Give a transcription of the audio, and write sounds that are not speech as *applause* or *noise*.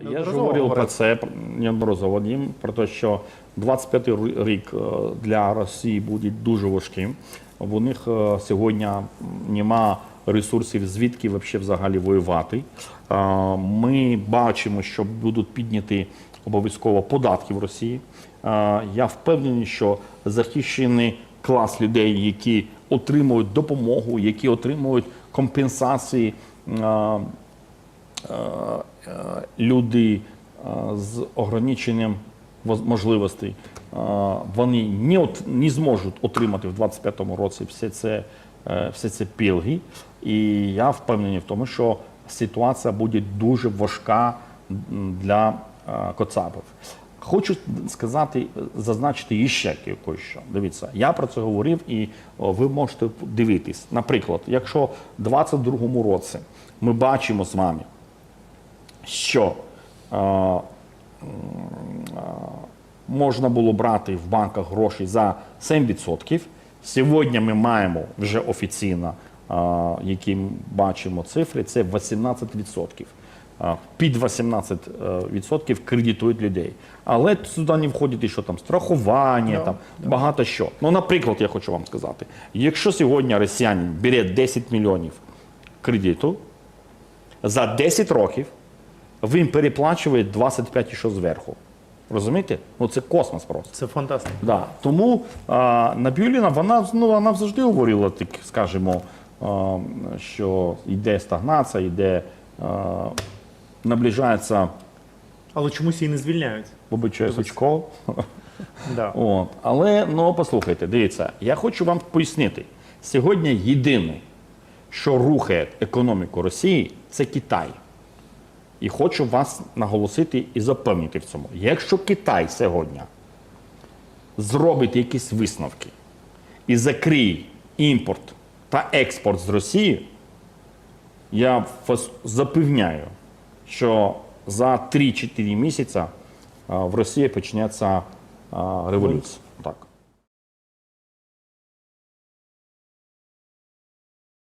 Я ж говорив про це неодноразово Дім, про те, що 25-й рік е, для Росії буде дуже важким. У них е, сьогодні нема ресурсів, звідки взагалі воювати. Е, Ми бачимо, що будуть підняті обов'язково податки в Росії. Е, Я впевнений, що захищений клас людей, які отримують допомогу, які отримують компенсації. Е, е, люди е, з ограниченням можливостей, вони не, от, не зможуть отримати в 25-му році все це, все це пільги. І я впевнений в тому, що ситуація буде дуже важка для Коцапів. Хочу сказати, зазначити іще кое-що. Дивіться, я про це говорив, і ви можете дивитись. Наприклад, якщо в 22-му році ми бачимо з вами, що е, е, можна було брати в банках гроші за 7%. Сьогодні ми маємо вже офіційно, е, які ми бачимо цифри, це 18%. Е, Під 18% кредитують людей. Але сюди не входить і що там страхування, там багато що. Ну, наприклад, я хочу вам сказати, якщо сьогодні росіянин бере 10 мільйонів кредиту, за 10 років він переплачує 25 і що зверху. Розумієте? Ну це космос просто. Це фантастика. Да. Тому а, Набіуліна, вона, ну, вона завжди говорила, так, скажімо, а, що йде стагнація, йде, а, наближається Але чомусь її не звільняють. вибачаю, Сучко. *laughs* Да. От. Але ну послухайте, дивіться, я хочу вам пояснити. Сьогодні єдине, що рухає економіку Росії, це Китай. І хочу вас наголосити і запевнити в цьому. Якщо Китай сьогодні зробить якісь висновки і закриє імпорт та експорт з Росії, я вас запевняю, що за 3-4 місяці в Росії почнеться революція. Так.